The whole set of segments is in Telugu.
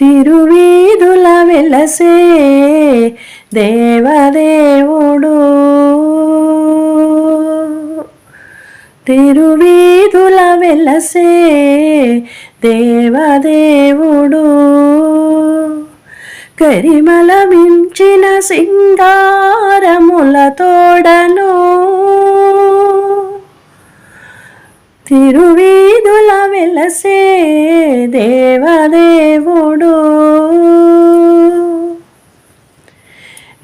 తిరువీధుల వెలసే దేవదేవుడు. తిరువీధుల వెలసే దేవదేవుడు. కరిమల మించిన సింగారముల తోడను తిరువీధుల వెలసే దేవదేవుడు.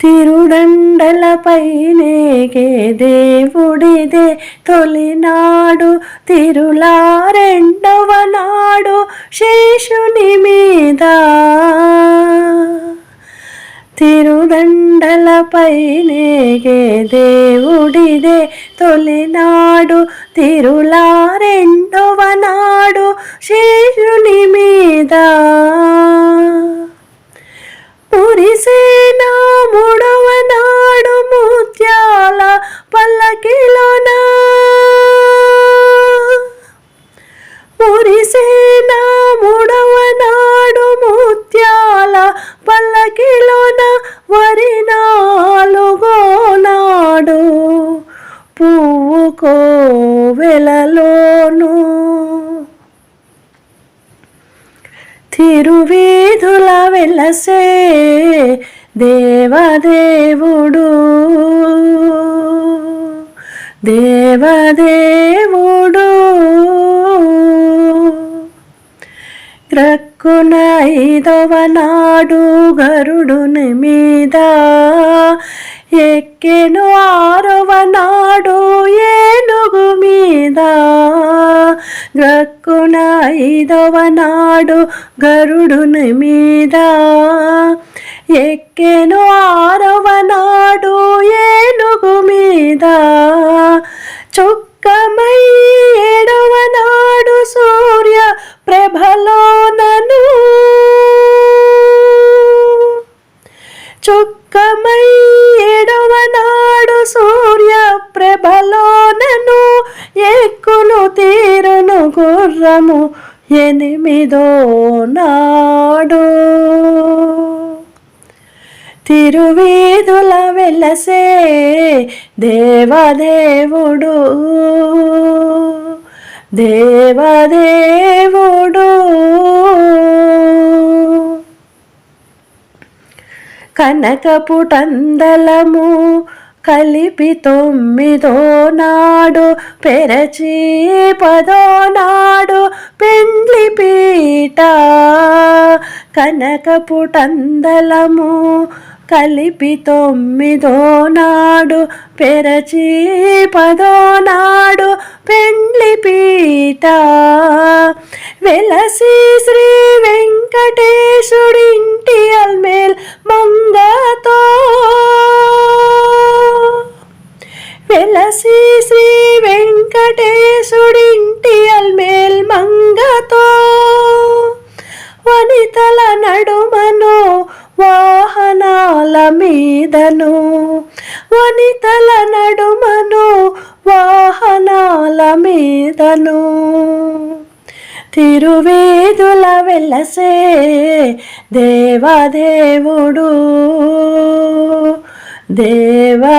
తిరుడండలపైనేగే దేవుడిదే తొలినాడు. తిరులా రెండవ నాడు శేషుని మీద. తిరుదండలపైనేగే దేవుడిదే తొలినాడు. తిరులా రెండవ నాడు శేషుని మీద. పురిసేనా మూడవ నాడు ముత్యాల పల్లకిలోన కోవెలలోను తిరువీధుల వెలసే దేవదేవుడు. దేవదేవుడు గ్రక్కున ఐదవ నాడు గరుడుని మీద ఎక్కెను ఆరవ నాడు ఏ గ్రక్కున ఐదవ నాడు గరుడుని మీద. ఎక్కెను ఆరవ నాడు ఏనుగు మీద. చుక్కమై ఏడవ నాడు సూర్య ప్రభలో ఎక్కులు తీరును గుర్రము ఎనిమిదో నాడు. తిరువీధుల వెలసే దేవదేవుడు. దేవదేవుడు. కనకపుటందలము కలిపి తొమ్మిదో నాడు పెరచి పదో నాడు పెండ్లి పీట. కనకపుటందలము కలిపి తొమ్మిదో నాడు పెరచి పదో నాడు పెండ్లి పీట. వెలసి శ్రీ వెంకటేశుడి మీదను వనితల నడుమను వాహనాల మీదను. తిరువేదుల వెళ్ళసే దేవదేవుడు దేవదేవుడు.